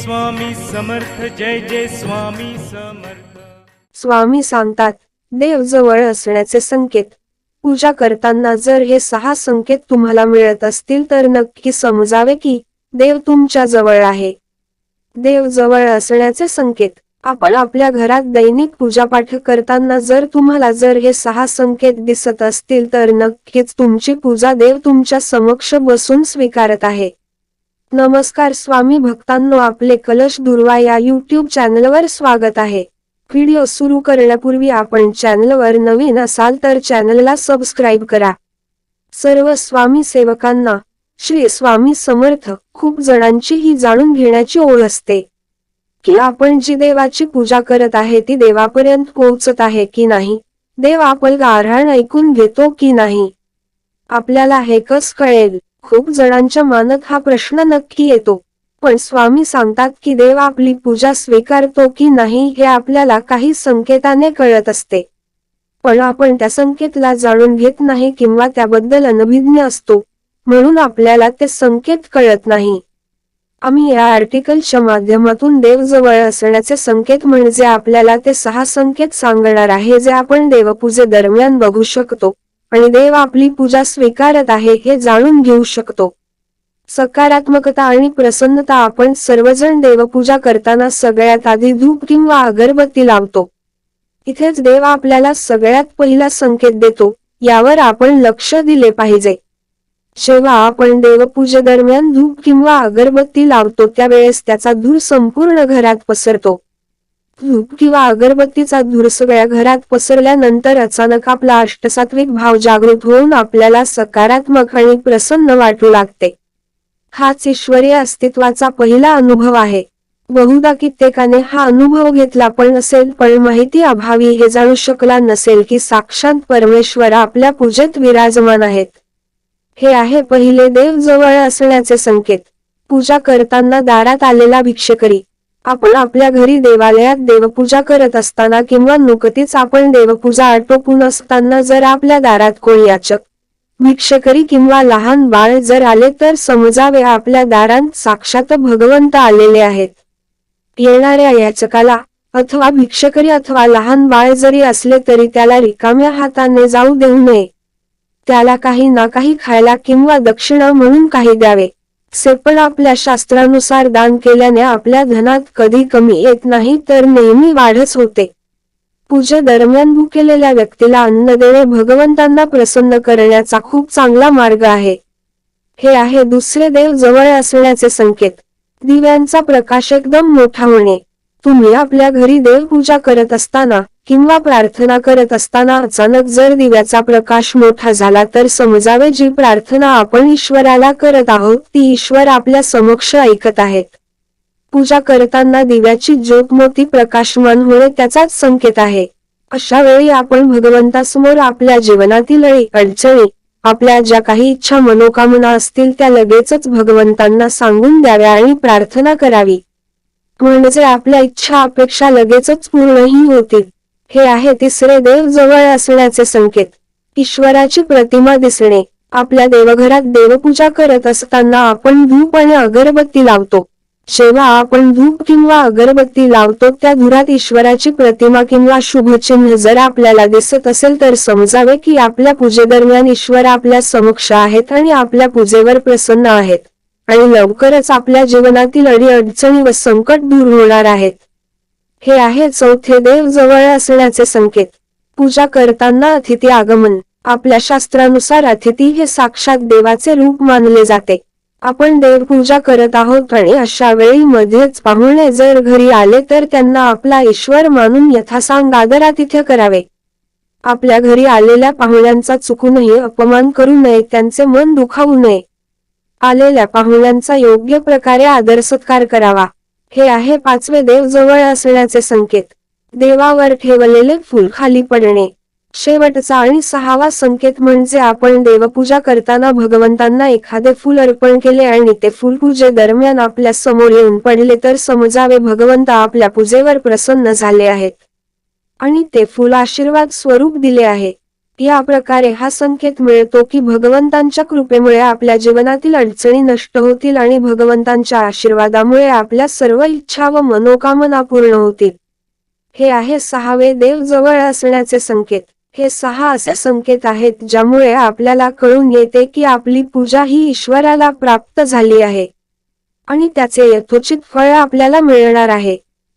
स्वामी समर्थ जय जय स्वामी समर्थ. स्वामी सांगतात देव जवळ असण्याचे संकेत. पूजा करताना जर हे सहा संकेत तुम्हाला मिळत असतील तर नक्की समजावे की देव तुमच्या जवळ आहे. देव जवळ असण्याचे संकेत. आपण आपल्या घरात दैनिक पूजापाठ करताना जर तुम्हाला जर हे सहा संकेत दिसत असतील तर नक्कीच तुमची पूजा देव तुमच्या समक्ष बसून स्वीकारत आहे. नमस्कार स्वामी भक्तांनो आपले कलश दुर्वा या युट्यूब चॅनलवर स्वागत आहे. व्हिडिओ सुरू करण्यापूर्वी आपण चॅनलवर नवीन असाल तर चॅनलला सबस्क्राईब करा. सर्व स्वामी सेवकांना श्री स्वामी समर्थ खूप जणांची ही जाणून घेण्याची ओढ असते. की आपण जी देवाची पूजा करत आहे ती देवापर्यंत पोहोचत आहे की नाही? देव आपल गारहाण ऐकून घेतो की नाही? आपल्याला हे कस कळेल? खूप जणांच्या मानक हा प्रश्न नक्की येतो. पण स्वामी सांगतात की देव आपली पूजा स्वीकारतो की नाही हे आपल्याला काही संकेताने कळत असते. पण आपण त्या संकेतला जाणून घेत नाही किंवा त्याबद्दल अनभिज्ञ असतो म्हणून आपल्याला ते संकेत कळत नाही. आम्ही या आर्टिकलच्या माध्यमातून देव जवळ असण्याचे संकेत म्हणजे आपल्याला ते सहा संकेत सांगणार आहे जे आपण देवपूजे दरम्यान बघू शकतो. आणि देव आपली पूजा स्वीकारत आहे हे जाणून घेऊ शकतो. सकारात्मकता आणि प्रसन्नता आपण सर्वजण देवपूजा करताना सगळ्यात आधी धूप किंवा अगरबत्ती लावतो. इथेच देव आपल्याला सगळ्यात पहिला संकेत देतो यावर आपण लक्ष दिले पाहिजे. जेव्हा आपण देवपूजे दरम्यान धूप किंवा अगरबत्ती लावतो त्यावेळेस त्याचा धूर संपूर्ण घरात पसरतो. धूप किंवा अगरबत्तीचा धूर सगळ्या घरात पसरल्यानंतर अचानक आपला अष्टसात्विक भाव जागृत होऊन आपल्याला सकारात्मक आणि प्रसन्न वाटू लागते. हाच ईश्वरी अस्तित्वाचा पहिला अनुभव आहे. बहुधा कित्येकाने हा अनुभव घेतला पण नसेल पण माहिती अभावी हे जाणू शकला नसेल की साक्षात परमेश्वर आपल्या पूजेत विराजमान आहेत. हे आहे पहिले देव जवळ असण्याचे संकेत. पूजा करताना दारात आलेला भिक्षकरी. आपण आपल्या घरी देवालयात देवपूजा करत असताना किंवा नुकतीच आपण देवपूजा आटोपून असताना जर आपल्या दारात कोणी याचक भिक्षकरी किंवा लहान बाळ जर आले तर समजावे आपल्या दारात साक्षात भगवंत आलेले आहेत. येणाऱ्या याचकाला अथवा भिक्षकरी अथवा लहान बाळ जरी असले तरी त्याला रिकाम्या हाताने जाऊ देऊ नये. त्याला काही ना काही खायला किंवा दक्षिणा म्हणून काही द्यावे. से पण आपल्या शास्त्रानुसार दान केल्याने आपल्या धनात कधी कमी येत नाही तर नेहमी वाढच होते. पूजे दरम्यान भुकेलेल्या व्यक्तीला अन्न देणे भगवंतांना प्रसन्न करण्याचा खूप चांगला मार्ग आहे. हे आहे दुसरे देव जवळ असण्याचे संकेत. दिव्यांचा प्रकाश एकदम मोठा होणे. तुम्ही आपल्या घरी देवपूजा करत असताना किंवा प्रार्थना करत असताना अचानक जर दिव्याचा प्रकाश मोठा झाला तर समजावे जी प्रार्थना आपण ईश्वराला करत आहोत ती ईश्वर आपल्या समक्ष ऐकत आहेत. पूजा करताना दिव्याची ज्योत मोठी प्रकाशमान होणे त्याचाच संकेत आहे. अशा वेळी आपण भगवंतासमोर आपल्या जीवनातील अडचणी आपल्या ज्या काही इच्छा मनोकामना असतील त्या लगेचच भगवंतांना सांगून द्याव्या आणि प्रार्थना करावी. म्हणजे आपल्या इच्छा अपेक्षा लगेचच पूर्णही होतील. हे आहे तिसरे देव जवळ असण्याचे संकेत. ईश्वराची प्रतिमा दिसणे. आपल्या देवघरात देवपूजा करत असताना आपण धूप आणि अगरबत्ती लावतो. जेव्हा आपण धूप किंवा अगरबत्ती लावतो त्या धुरात ईश्वराची प्रतिमा किंवा शुभचिन्ह जर आपल्याला दिसत असेल तर समजावे की आपल्या पूजेदरम्यान ईश्वर आपल्या समक्ष आहेत आणि आपल्या पूजेवर प्रसन्न आहेत. आणि लवकरच आपल्या जीवनातील अडी अडचणी व संकट दूर होणार आहेत. हे आहे चौथे देव जवळ असण्याचे संकेत. पूजा करताना अतिथी आगमन. आपल्या शास्त्रानुसार अतिथी हे साक्षात देवाचे रूप मानले जाते. आपण देवपूजा करत आहोत आणि अशा वेळी मध्येच पाहुणे जर घरी आले तर त्यांना आपला ईश्वर मानून यथासांग आदरातिथ्य करावे. आपल्या घरी आलेल्या पाहुण्यांचा चुकूनही अपमान करू नये त्यांचे मन दुखावू नये. आलेल्या पाहुण्यांचा योग्य प्रकारे आदर सत्कार करावा. हे आहे पाचवे देव जवळ असण्याचे संकेत. देवावर ठेवलेले फूल खाली पडणे. शेवटचा आणि सहावा संकेत म्हणजे आपण देवपूजा करताना भगवंतांना एखादे फूल अर्पण केले आणि ते फूल पूजे दरम्यान आपल्यासमोर येऊन पडले तर समजावे भगवंत आपल्या पूजेवर प्रसन्न झाले आहेत. आणि ते फूल आशीर्वाद स्वरूप दिले आहे या प्रकारे हा संकेत मिळतो की भगवंतांच्या कृपेमुळे आपल्या जीवनातील अडचणी नष्ट होतील आणि भगवंतांच्या आशीर्वादामुळे आपल्या सर्व इच्छा व मनोकामना पूर्ण होतील. हे आहे सहावे देव जवळ असण्याचे संकेत. हे सहा असे संकेत आहेत ज्यामुळे आपल्याला कळून येते की आपली पूजा ही ईश्वराला प्राप्त झाली आहे. आणि त्याचे यथोचित फळ आपल्याला मिळणार आहे.